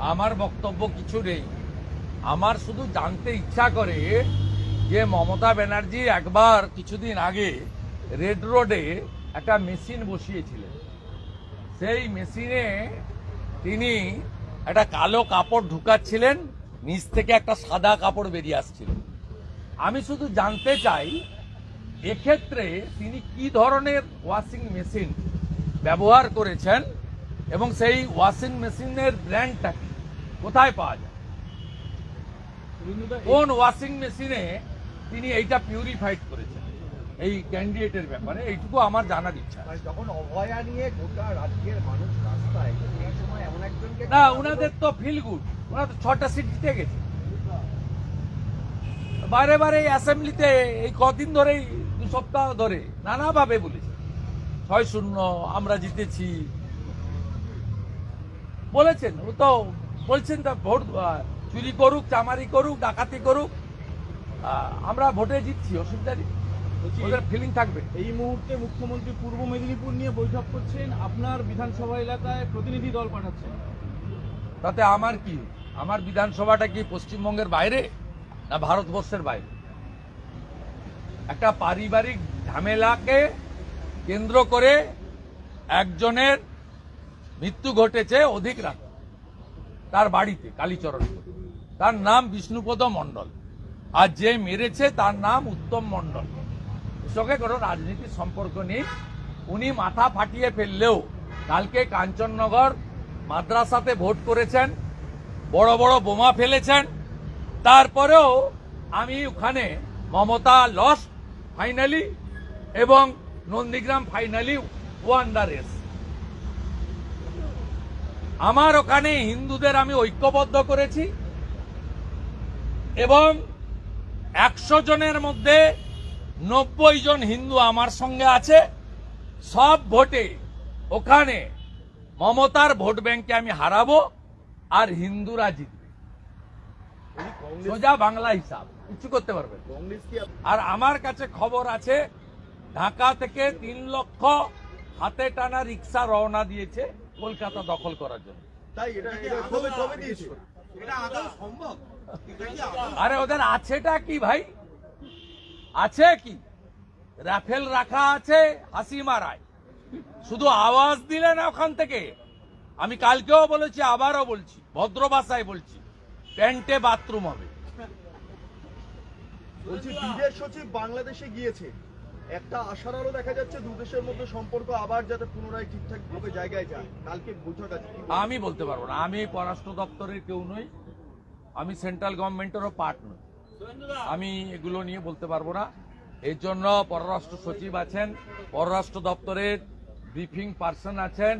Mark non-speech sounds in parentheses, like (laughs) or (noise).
আমার বক্তব্য কিছু নেই। আমার শুধু জানতে ইচ্ছা করে যে মমতা ব্যানার্জি একবার কিছুদিন আগে রেড রোডে একটা মেশিন বসিয়েছিলেন। সেই মেশিনে তিনি একটা কালো কাপড় ঢুকাচ্ছিলেন, নিচ থেকে একটা সাদা কাপড় বেরিয়ে আসছিল। আমি শুধু জানতে চাই, এক্ষেত্রে তিনি কি ধরনের ওয়াশিং মেশিন ব্যবহার করেছেন? এবং সেই ওয়াশিং মেশিনের ব্র্যান্ডটা কি? কোথায় পাওয়া যায়? কোন ওয়াশিং মেশিনে তিনি এইটা পিউরিফাইড করেছেন? এই ক্যান্ডিডেটের ব্যাপারে এইটুকু আমার জানার ইচ্ছা মানে যখন অভয়া নিয়ে গোটা রাজ্যের মানুষ রাস্তায় না ওনাদের তো ফিল গুড ওনারা তো ছটা সিট জিতে গেছে। বারে বারে এই অ্যাসেম্বলিতে এই কদিন ধরেই দু সপ্তাহ ধরে নানাভাবে বলেছে। ছয় শূন্য আমরা জিতেছি। বলেছেন ও তো বলছেন তা ভোট চুরি করুক চামারি করুক ডাকাতি করুক আমরা ভোটে জিতছি অসুবিধা নেই। ওদের ফিলিং থাকবে। এই মুহূর্তে মুখ্যমন্ত্রী পূর্ব মেদিনীপুর নিয়ে বৈঠক করছেন আপনার বিধানসভা এলাকায় প্রতিনিধি দল পাঠাচ্ছেন। তাতে আমার কি আমার বিধানসভাটা কি পশ্চিমবঙ্গের বাইরে না ভারতবর্ষের বাইরে? একটা পারিবারিক ঝামেলাকে কেন্দ্র করে একজনের মৃত্যু ঘটেছে অধিক রাত। তার বাড়িতে কালীচরণ তার নাম বিষ্ণুপদ মণ্ডল। আর যে মেরেছে তার নাম উত্তম মণ্ডল। সঙ্গে কোনো রাজনীতির সম্পর্ক নেই। উনি মাথা ফাটিয়ে ফেললেও কালকে কাঞ্চননগর মাদ্রাসাতে ভোট করেছেন, বড় বড় বোমা ফেলেছেন। তারপরেও আমি ওখানে মমতা লস ফাইনালি এবং নন্দীগ্রাম ফাইনালি ওয়ান দ্য আমার ওখানে হিন্দুদের আমি ঐক্যবদ্ধ করেছি এবং একশো জনের মধ্যে নব্বই জন হিন্দু আমার সঙ্গে আছে। সব ভোটে ওখানে মমতার ভোট ব্যাংকে আমি হারাবো আর হিন্দুরা জিতবে। সোজা বাংলা হিসাব, কিছু করতে পারবে আর আমার কাছে খবর আছে, ঢাকা থেকে তিন লক্ষ হাতে টানা রিক্সা রওনা দিয়েছে। কলকাতা দখল করার জন্য। তাই এটা এটা কবে কবে দিয়েছে। (laughs) আরে ওদের আছেটা কি ভাই? আছে কি? রাফেল রাখা আছে হাসি মারায়। শুধু আওয়াজ দিলে না ওখান থেকে। আমি কালকেও বলেছি আবারও বলছি ভদ্র ভাষায় বলছি প্যান্টে বাথরুম হবে। বলছি বিদেশ সচিব বাংলাদেশে গিয়েছে। একটা আশার আলো দেখা যাচ্ছে, দু দেশের মধ্যে সম্পর্ক আবার যাতে পুনরায় ঠিকঠাক ভাবে জায়গায় যায়। কালকে বৈঠক আছে আমি বলতে পারব না। আমি পররাষ্ট্র দপ্তরের কেউ নই। আমি সেন্ট্রাল গভর্নমেন্টেরও পার্ট নই। আমি এগুলো নিয়ে বলতে পারব না। এর জন্য পররাষ্ট্র সচিব আছেন, পররাষ্ট্র দপ্তরের ব্রিফিং পার্সন আছেন।